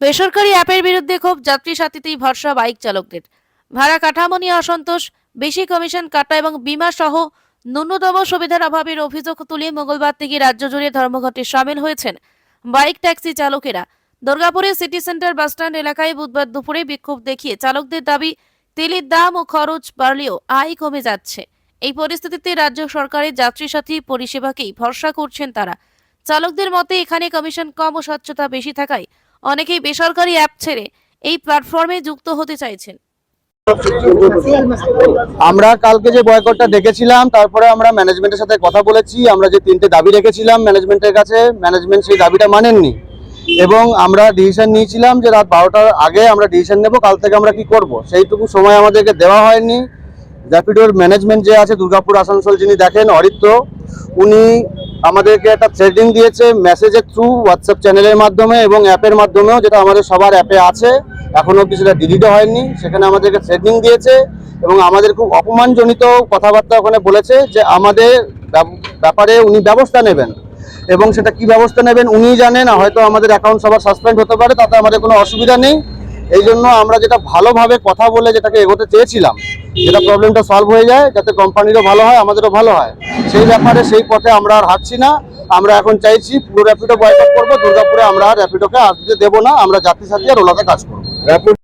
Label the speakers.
Speaker 1: বেসরকারি অ্যাপের বিরুদ্ধে ক্ষোভ যাত্রী সাথীতেই ভরসা বাইক চালকদের। ভাড়া কাঠামো নিয়ে অসন্তোষ, বেশি কমিশন কাটা এবং বিমা সহ ন্যূনতম সুবিধার অভাবের অভিযোগ তুলে মঙ্গলবার থেকে রাজ্য জুড়ে ধর্মঘটে সামিল হয়েছেন বাইক ট্যাক্সি চালকেরা। দুর্গাপুরের সিটি সেন্টার বাসস্ট্যান্ড এলাকায় বুধবার দুপুরে বিক্ষোভ দেখিয়ে চালকদের দাবি, তেলের দাম ও খরচ বাড়লেও আয় কমে যাচ্ছে। এই পরিস্থিতিতে রাজ্য সরকারের যাত্রী সাথী পরিষেবাকেই ভরসা করছেন তারা। চালকদের মতে এখানে কমিশন কম ও স্বচ্ছতা বেশি থাকায় অনেকেই বেসরকারি অ্যাপ ছেড়ে এই প্ল্যাটফর্মে যুক্ত হতে চাইছেন।
Speaker 2: আমরা কালকে যে বয়কটটা দেখেছিলাম, তারপরে আমরা ম্যানেজমেন্টের সাথে কথা বলেছি, আমরা যে তিনটে দাবি রেখেছিলাম ম্যানেজমেন্টের কাছে ম্যানেজমেন্ট সেই দাবিটা মানেননি। এবং আমরা ডিসিশন নিয়েছিলাম যে রাত বারোটার আগে আমরা ডিসিশন নেব, কাল থেকে আমরা কি করব। সেইটুকু সময় আমাদেরকে দেওয়া হয়নি। র্যাপিডোর ম্যানেজমেন্ট যে আছে, দুর্গাপুর, আসানসোল যিনি দেখেন, অরিত্র উনি আমাদেরকে একটা থ্রেডিং দিয়েছে মেসেজের থ্রু হোয়াটসঅ্যাপ চ্যানেলের মাধ্যমে এবং অ্যাপের মাধ্যমেও, যেটা আমাদের সবার অ্যাপে আছে। এখনও অব্দি সেটা হয়নি। সেখানে আমাদেরকে থ্রেডিং দিয়েছে এবং আমাদের খুব অপমানজনিত কথাবার্তা ওখানে বলেছে যে আমাদের ব্যাপ- ব্যাপারে উনি ব্যবস্থা নেবেন। এবং সেটা কি ব্যবস্থা নেবেন উনিই জানেন হয়তো আমাদের অ্যাকাউন্ট সবার সাসপেন্ড হতে পারে, তাতে আমাদের কোনো অসুবিধা নেই। এই জন্য আমরা যেটা ভালোভাবে কথা বলে যেটাকে এগোতে চেয়েছিলাম, যেটা প্রবলেমটা সলভ হয়ে যায়, যাতে কোম্পানিরও ভালো হয়, আমাদেরও ভালো হয়। সেই ব্যাপারে সেই পথে আমরা আর হাঁটছি না। আমরা এখন চাইছি পুরো র্যাপিডো বয়কট করব, দুর্গাপুরে আমরা র্যাপিডোকে আসতে দেবো না। আমরা যাত্রী সাথে আর ওলাতে কাজ করব।